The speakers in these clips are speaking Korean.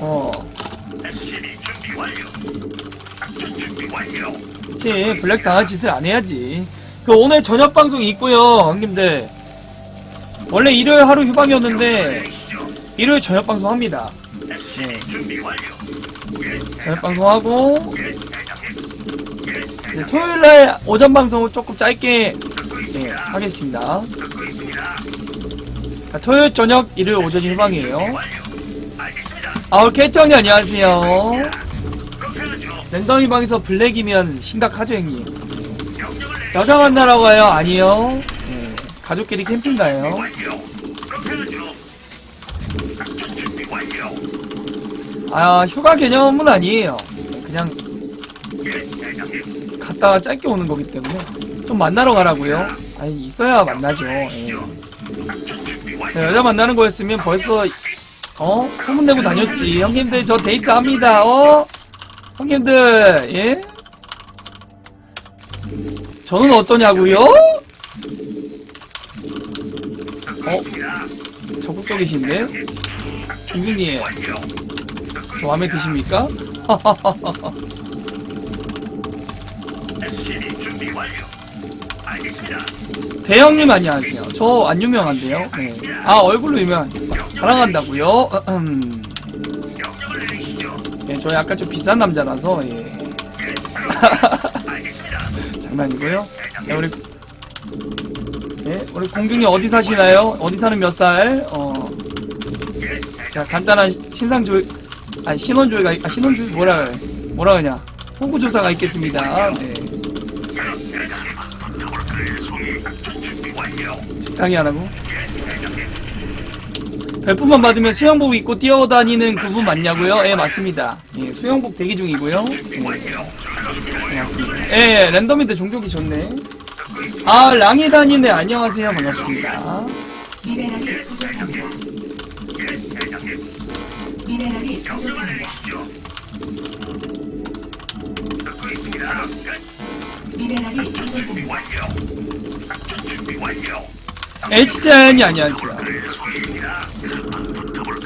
어. SCB 준비 완료. 작전 준비 완료. 그치 블랙 당할 짓을 안 해야지 그 오늘 저녁 방송 있고요 형님들 원래 일요일 하루 휴방이었는데. 일요일 저녁 방송 합니다 SCB 준비 완료. 예, 저녁 방송하고 예, 대장님. 예, 이제 대장님. 토요일날 오전 방송을 조금 짧게 듣고 예, 있습니다. 하겠습니다 듣고 있습니다. 자, 토요일 저녁 일요일 오전이 휴방이에요 완료. 아 우리 케이트 형님 안녕하세요. 랜덤이 방에서 블랙이면 심각하죠 형님. 여자 만나러 가요? 아니요 예, 가족끼리 캠핑 가요. 아 휴가 개념은 아니에요 그냥. 갔다가 짧게 오는 거기 때문에 좀 만나러 가라고요 아니 있어야 만나죠 예. 완료. 여자 만나는 거였으면 벌써 어? 소문내고 다녔지. 형님들 저 데이트 합니다. 어? 형님들 예? 저는 어떠냐고요? 어? 적극적이신데? 김준님. 저 마음에 드십니까? 준비 완료. 알겠습니다. 대형님 안녕하세요 저 안 유명한데요 네. 아 얼굴로 유명 사랑한다고요. 예, 저 약간 좀 비싼 남자라서 예. 장난이고요. 네, 우리 예, 우리 공중이 어디 사시나요? 어디 사는 몇 살? 어, 예, 자 간단한 신상 조회, 아 신원 조회가 아 신원 조회 뭐라 그래? 뭐라 그러냐? 호구 조사가 있겠습니다. 네, 적당히 하라고. 예. 별풍만 받으면 수영복 입고 뛰어다니는 그분 맞냐고요? 예, 맞습니다. 예, 수영복 대기 중이고요. 예. 맞습니다. 예, 랜덤인데 종족이 좋네. 아, 랑이 다니네 안녕하세요. 반갑습니다. 미네랄이 부족합니다. 예. 미네랄이 부족합니다. 미네랄이 부족합니다. HTN이 안녕하세요. 송이입니다.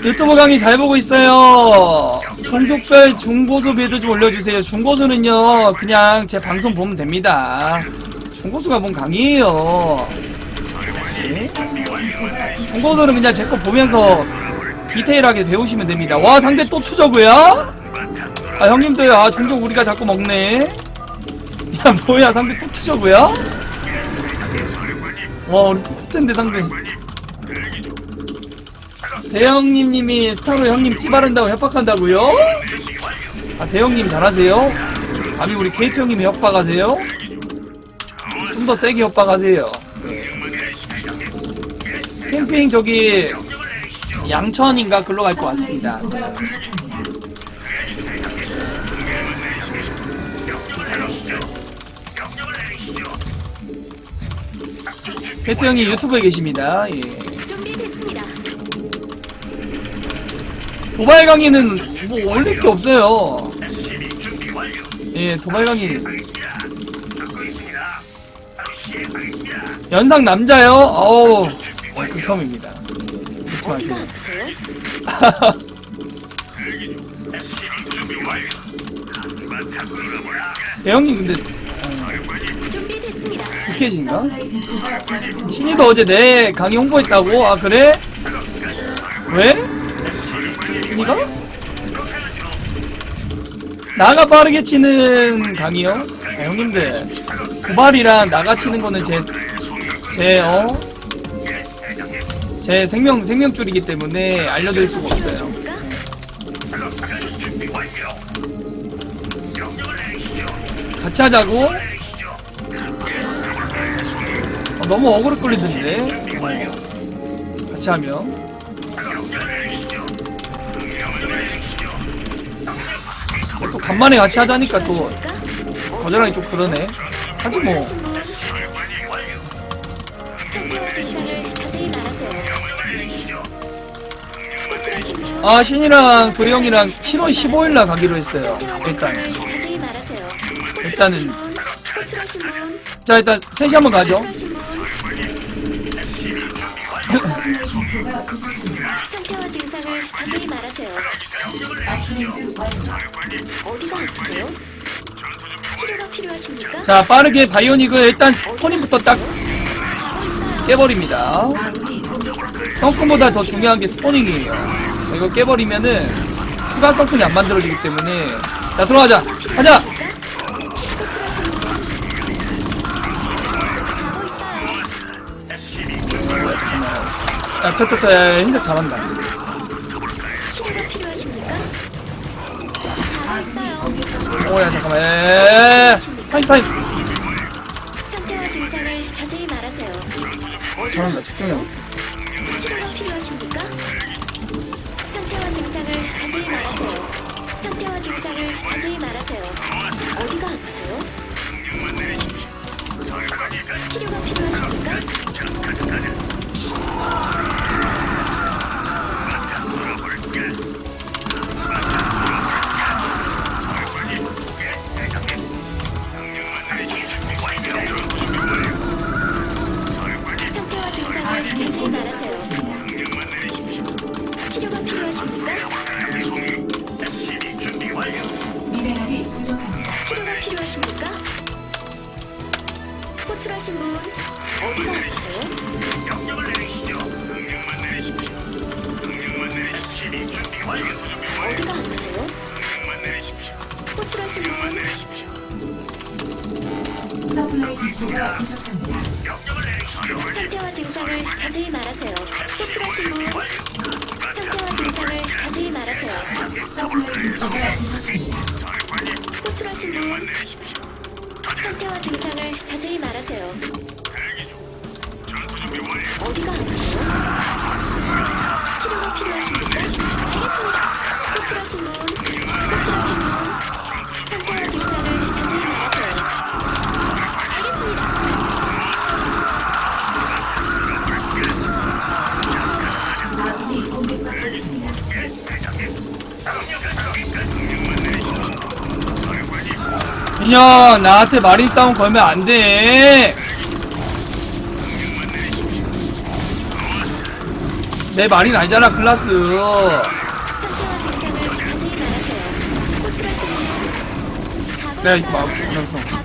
유튜브 강의 잘 보고 있어요. 종족별 중고수 비드 좀 올려주세요. 중고수는요, 그냥 제 방송 보면 됩니다. 중고수가 뭔 강의예요. 예? 중고수는 그냥 제 거 보면서 디테일하게 배우시면 됩니다. 와, 상대 또 투저구야? 아, 형님들, 아, 종족 우리가 자꾸 먹네. 야, 뭐야, 상대 또 투저구야? 와, 우리 텐데 상대. 대형님님이 스타로 형님 찌바른다고 협박한다고요? 아 대형님 잘하세요? 감히 우리 케이트 형님이 협박하세요? 좀 더 세게 협박하세요 캠핑 저기 양천인가 글로 갈 것 같습니다 케이트 형님 유튜브에 계십니다 예. 준비됐습니다. 도발 강의는 뭐 올릴 게 없어요 예 도발 강의 연상 남자요? 어우 네, 극혐입니다 그렇지 마세요 없어요? 대형님 근데 부족합니다. 신이도 어제 내 강의 홍보했다고? 아 그래? 왜? 신이가? 나가 빠르게 치는 강의요? 아, 형님들 도발이랑 나가 치는 거는 제, 제, 어? 제 생명, 생명줄이기 때문에 알려드릴 수가 없어요. 같이 하자고? 너무 끌리던데? 어, 같이 하면. 또 간만에 같이 하자니까 또 거절하기 좀 그러네. 하지 뭐. 아, 신이랑 도리 형이랑 7월 15일날 가기로 했어요. 일단. 일단은. 자, 일단 셋이 한번 가죠. 자세히 말하세요. 어디가 아프세요? 치료가 필요하십니까? 자 빠르게 바이오닉을 일단 스포닝부터 딱 가고 있어요. 깨버립니다. 성큼보다 더 중요한 게 스포닝이에요 이거 깨버리면은 추가 성큼이 안 만들어지기 때문에 자 들어가자 가자. 가고 있어요. 자 터터터 흰색 잘한다 오야 잠깐만 에에에 타임 타임 상태와 증상을 자세히 말하세요. 잘한다 집중력 치료가 필요하십니까? 상태와 증상을 자세히 말하세요. 상태와 증상을 자세히 말하세요. 어디가 아프세요? 치료가 인형 나한테 마린 싸움 걸면 안 돼. 내 마린 아니잖아 클라스. 상태와 증상을 자세히 말하세요. 호출하신 분 가고 내가 있어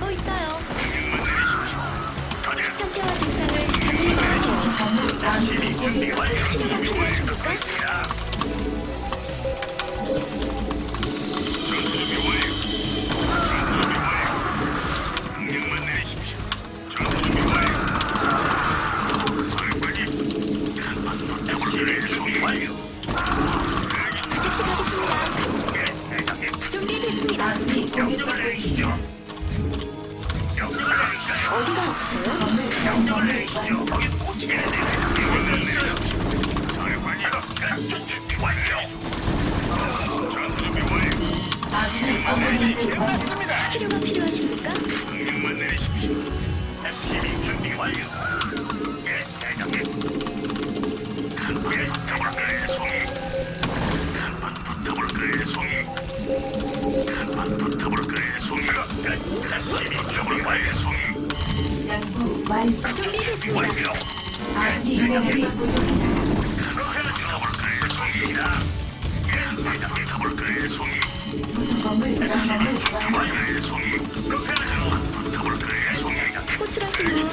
호출하신 분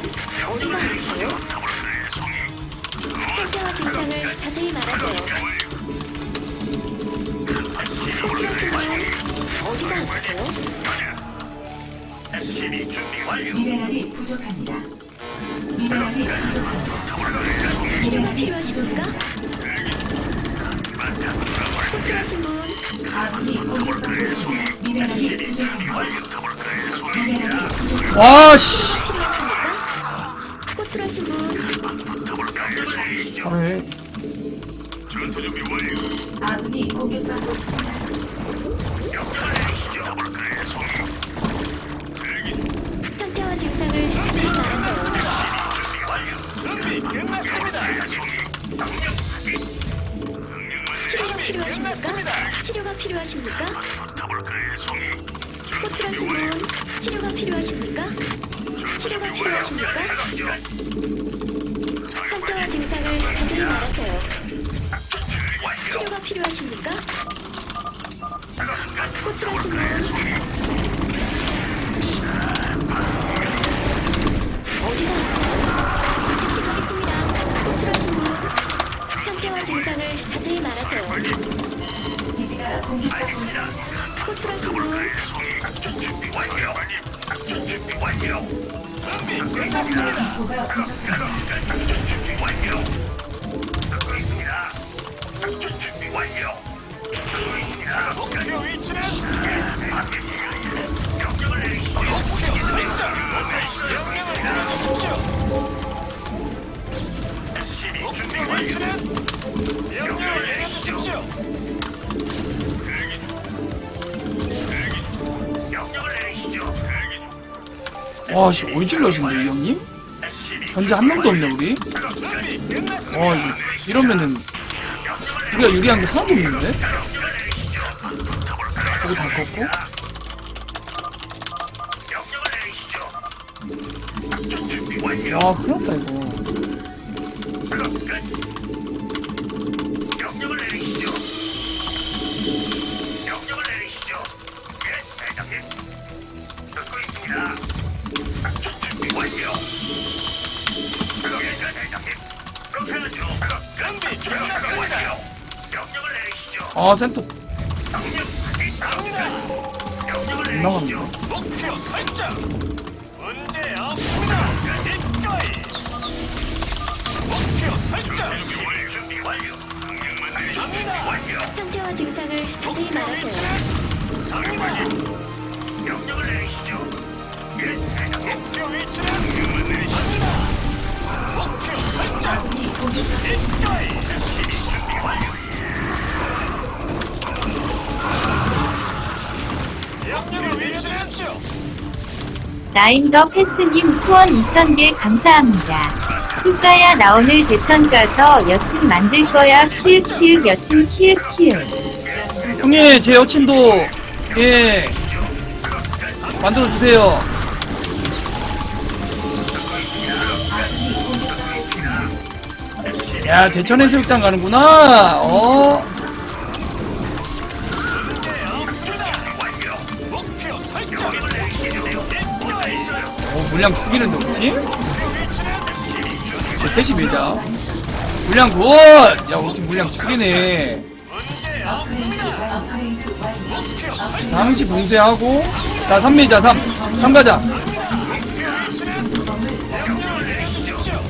어디가 아프세요? 상태와 증상을 자세히 말하세요. 호출하신 분 어디가 아프세요? 미네랄이 부족합니다. 미네랄이 부족합니다. 미네랄이 부족합니다. 호출하신 분 아군이 공격받고 있습니다. 미네랄이 부족합니다. 미네랄이 부족합니다. 와씨? 호출하신 분해 아군이 공격받고 있습니다. 상태와 증상을 자세히 말하세요. 치료가 필요하십니까? 치료가 필요하십니까? 호출하신 분 치료가 필요하십니까? 치료가 필요하십니까? 상태와 증상을 자세히 말하세요. 치료가 필요하십니까? 호출하신 분 어디가? 즉시 가겠습니다. 호출하신 분 상태와 증상을 자세히 말하세요. 기지가 공격받고 있습니다. 호출하신 분 끝났습니다. 인포가 부족합니다. 와, 씨, 오이질러신데, 이 형님? 현재 한 명도 없네, 우리? 와, 이거, 이러면은, 우리가 유리한 게 하나도 없는데? 여기 다 컸고? 준비. 명령을 내리시죠. 아, 센터, 명령. 명령을 안 나갔네. 목표 설정. 문제 없습니다. 입가이. 목표 설정. 준비 완료. 갑니다. 완료. 상태와 증상을 자세히 말하세요. 갑니다. 명령을 내리시죠. 예, 대장님. 목표 위치는 명령을 내리십니다. 목표 설정. 나인더 패스님 후원 2,000개 감사합니다. 뚜까야 나 오늘 대천 가서 여친 만들 거야 키읔 키읔 여친 키읔 키읔 형님, 제 여친도, 예, 만들어 주세요. 야, 대천 해수욕장 가는구나, 어? 어, 물량 팀? 제 셋이 매자. 물량 굿! 야, 우리 팀 물량 죽이네. 잠시 봉쇄하고, 자, 3매자, 3. 3 가자.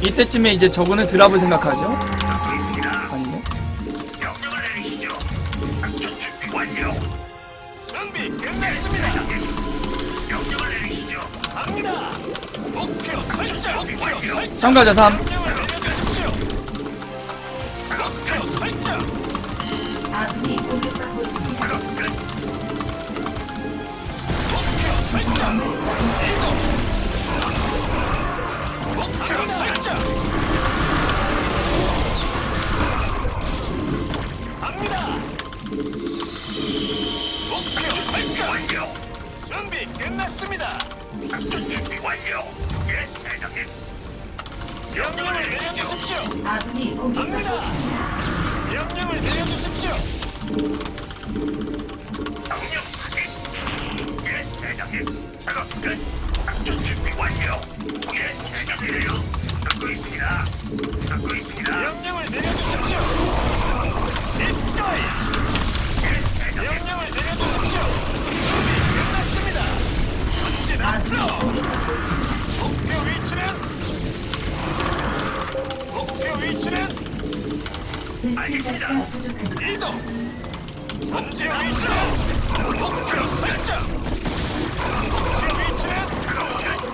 이때쯤에 이제 저거는 드랍을 생각하죠? 3 가자, 3. 명령을 내려주십시오. 목표 설정. 아군이 공격받고 있습니다. 목표 설정. 갑니다. 목표 설정 완료. 준비 끝났습니다. 작전 준비 완료. 아군이 공격받고 있습니다. 명령을 내려주십시오. 명령 확인. 예, 대장님. 작업 끝. 작전 준비 완료. 예, 대장님이요. 듣고 있습니다. 듣고 있습니다. 명령을 내려주십시오. 입가이. 예, 대장님. 명령을 내려주십시오. 준비 끝났습니다. 전진 아군이 앞으로. 가스가 부족합니다. 이동. 전진 앞으로. 목표 설정. 목표 위치는 완성.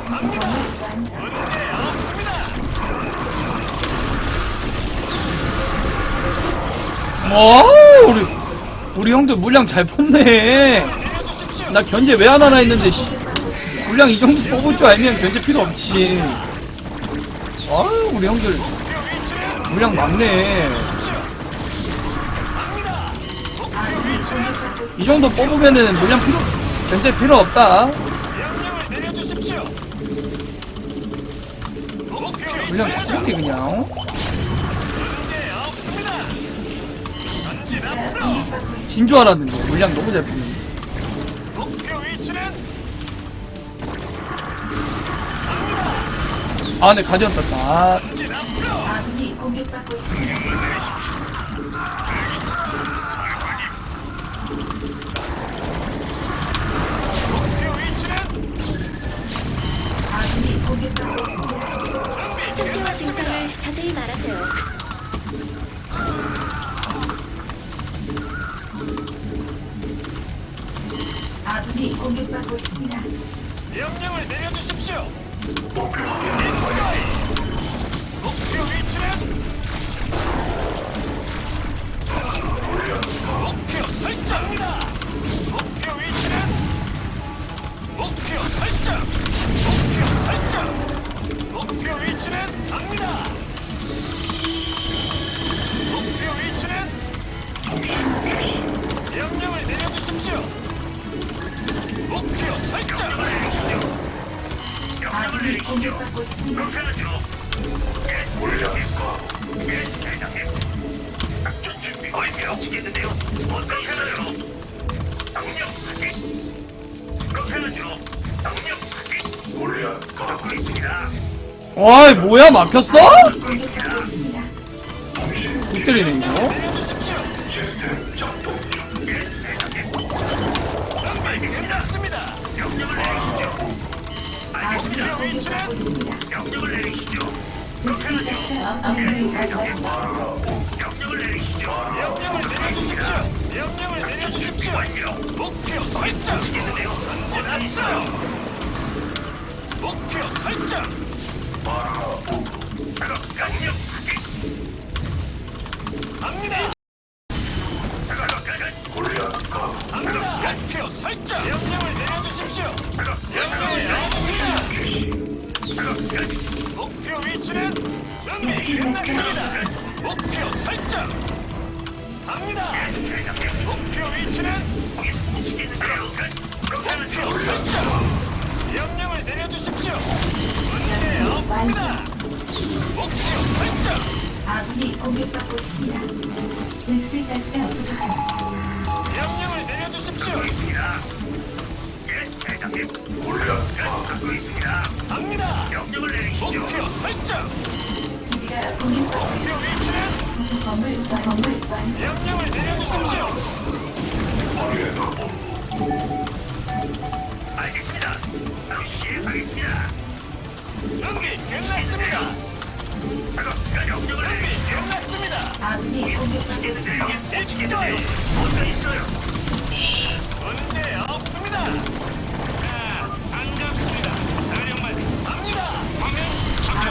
문제 없습니다. 와, 우리, 우리 형들 물량 잘 뽑네. 내려주십시오. 나 견제 왜 안 하나 했는데, 씨. 물량 이 정도 뽑을 줄 알면 견제 필요 없지. 아유, 우리 형들 물량 많네. 이 정도 뽑으면은 물량 필요, 견제 필요 없다. 물량 쓰레기 그냥. 전진 앞으로. 진 줄 알았는데, 물량 너무 잘 뽑네. 목표 아, 네, 가디언 떴다. 아. 아군이 공격받고 있습니다. 목표 위치는 아군이 공격받고 있습니다. 상태와 증상을 자세히 말하세요. 아군이 공격받고 있습니다. 명령을 내려주십시오. 목표 목표 위치는 목표 설정입니다. 목표 위치는 목표 설정. 공격받고 있습니다. 와이, 뭐야, 막혔어? 못 때리네, 명령을 내려주십시오. 목표 설정. 전진합시다. 목표 설정. 갑니다. 갑니다. 갑니다. 목표 설정. 기지가 공격받고 목표 있습니다. 위치는 구성 건물 건물 완성. 명령을 내려주십시오. 알겠습니다. 바로 시행하겠습니다. 준비 끝났습니다. 준비 끝났습니다. 아군이 공격받고 있습니다. 일기도에 붙어 있어요. 문제 없습니다. 자, 반갑습니다. 사령관님. 갑니다. 화면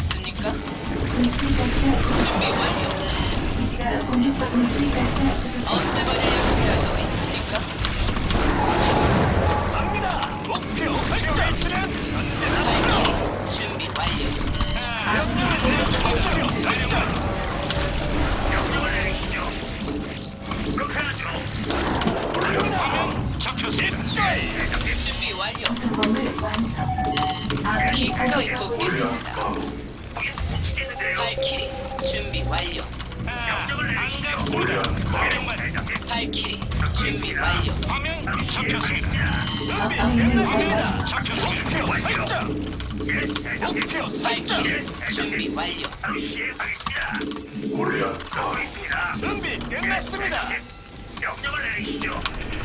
부족- 준비 완료. 기지가 공격받고 있습니다. 가스가 부족합니다. 없애버릴 녀석이라도 있습니까? 갑니다. 목표 설정. 위치는 전진 앞으로. 발키리 준비 완료. 명령을 내려주십시오. 설정. 명령을 내리시죠. 그렇게 하죠. 화면 잡혔습니다. 준비 완료. 구성 건물 완성. 아군이 기꺼이 공격받고 있습니다. 돕겠습니다. 발키리 준비 완료. 발키리 준비 완료. 화면 잡혔습니다. 완료. 잡혔습니다. 설정. 목표 발키리. 준비 완료. 준비 끝났습니다. 명령을 내리시죠.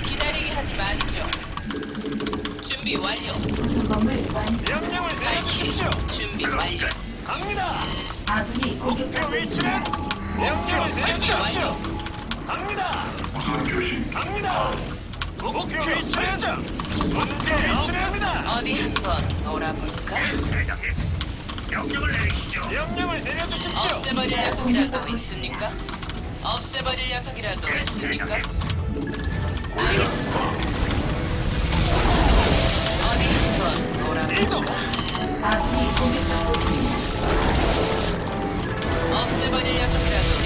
기다리게 하지 마시죠. 준비 완료. 명령을 내려주십시오. 준비 완료. 갑니다. 아군이 목표 공격받고 위치는 있습니다. 명령 설정. 갑니다. 무선 교신 갑니다. 목표 위치는 문제 위치입니다. 어디 한번 놀아볼까? 대장님, 명령을 내리시죠. 명령을 내려주십시오. 없애버릴 녀석이라도 있습니까? 없애버릴 녀석이라도 네, 있습니까? 네, 알겠습니다. 어디 한번 놀아볼까? 아군이 공격받고 있습니다. Ah, c'est bon, il y a tout le monde.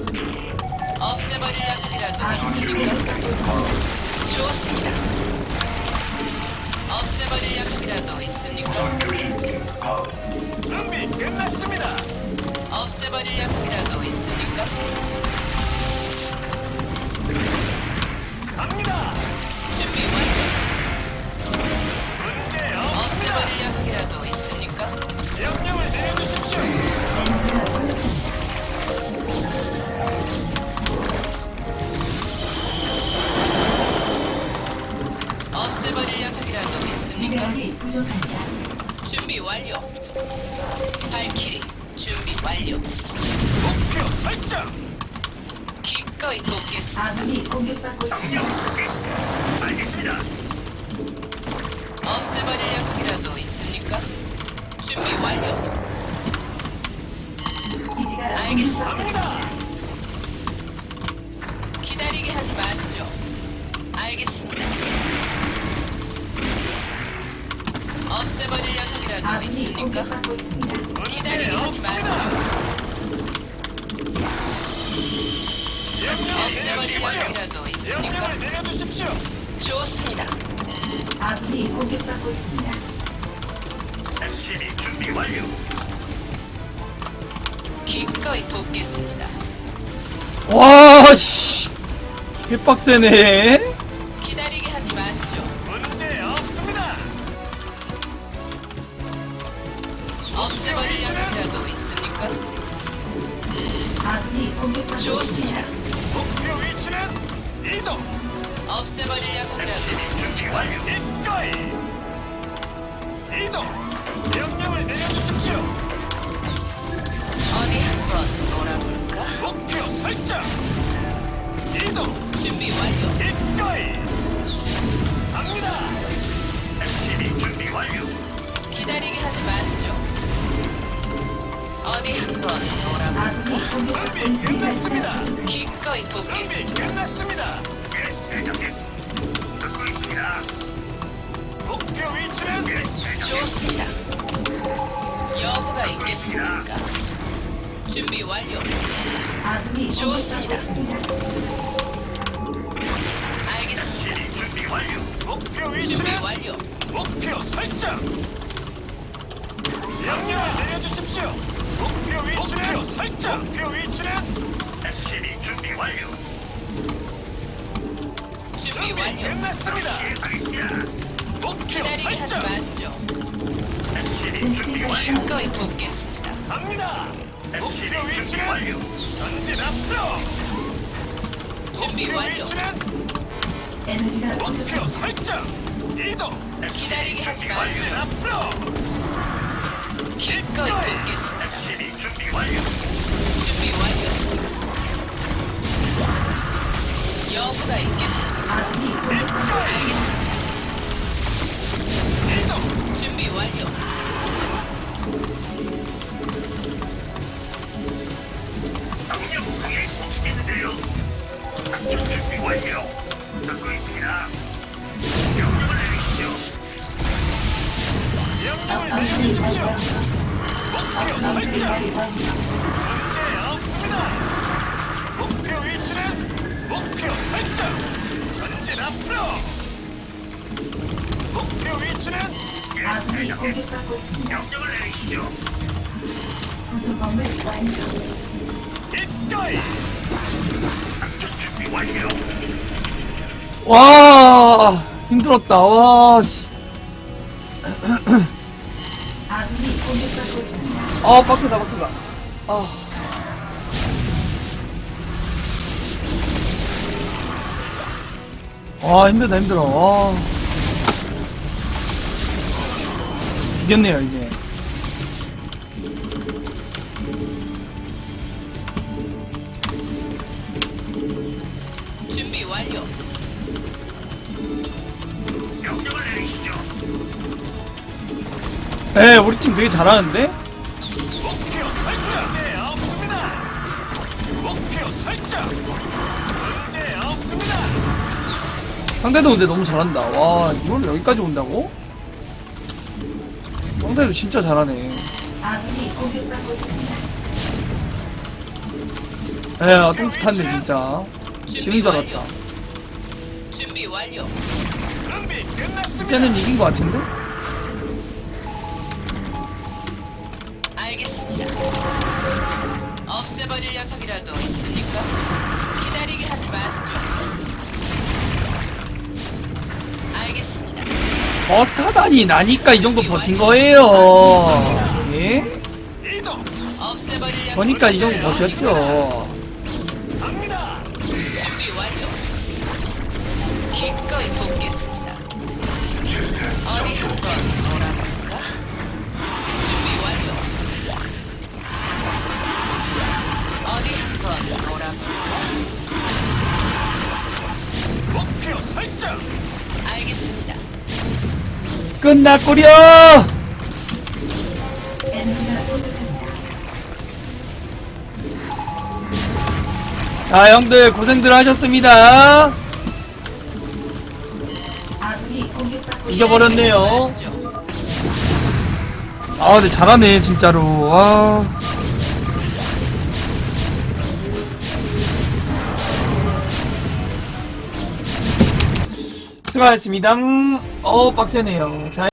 공격받고 있습니다. 좋습니다. 없애버릴 약이라도 있습니까? 준비 끝났습니다. 없애버릴 약이라도 있습니까? 갑니다. 준비 완료. 없애버릴 내려주십시오. 녀석이라도 있습니까? 명령을 내려주십시오. 좋습니다. 아군이 공격받고 있습니다. SCB 준비 완료. 기꺼이 돕겠습니다. 와, 씨. 개빡세네. 어디 한번 놀아볼까? 준비 있습니다. 끝났습니다. 기꺼이 준비 돕겠습니다. 끝났습니다. 예, 대장님. 듣고 있습니다. 목표 위치는 좋습니다. 여부가 있겠습니까? 준비 완료. 아군이 좋습니다. 알겠습니다. 준비 완료. 목표 준비 위치는 완료. 목표 설정. 명령을 내려주십시오. 목표 위치는 목표 설정. 목표 위치는 SCB 준비 완료. 준비 완료. 끝났습니다. 목표 기다리게 하지 설정. 마시죠. SCB 준비 완료. 기꺼이 돕겠습니다. 갑니다. 목표 위치는 전진 앞으로. 준비 목표 완료. 위치는 에너지가 목표 부족합니다. 설정. 이동. 기다리게 하지 마시죠. 앞으로. 기꺼이 돕겠습니다. 완료. 준비 완료. 여부가. 와 힘들었다 와 씨. 아 빡세다 빡세다 아 와, 힘들다, 힘들어. 와. 이겼네요, 이제. 에 우리 팀 되게 잘하는데? 상대도 근데 너무 잘한다. 와, 이걸 여기까지 온다고? 상대도 진짜 잘하네. 아군이 공격받고 있습니다. 에, 아, 똥 탔네, 진짜. 지는 줄. 알았다. 이제는 이긴 것 같은데? 없애버릴 녀석이라도 있습니까? 기다리게 하지 마시죠. 알겠습니다. 버스타단이 나니까 이 정도 버틴 거예요. 예? 이동. 없애버릴 녀석. 그러니까 이 정도 버텼죠. 끝났구려! 자, 형들 고생들 하셨습니다. 이겨버렸네요. 아, 근데 잘하네, 진짜로. 와. 수고하셨습니다. 음, 어, 빡세네요. 자,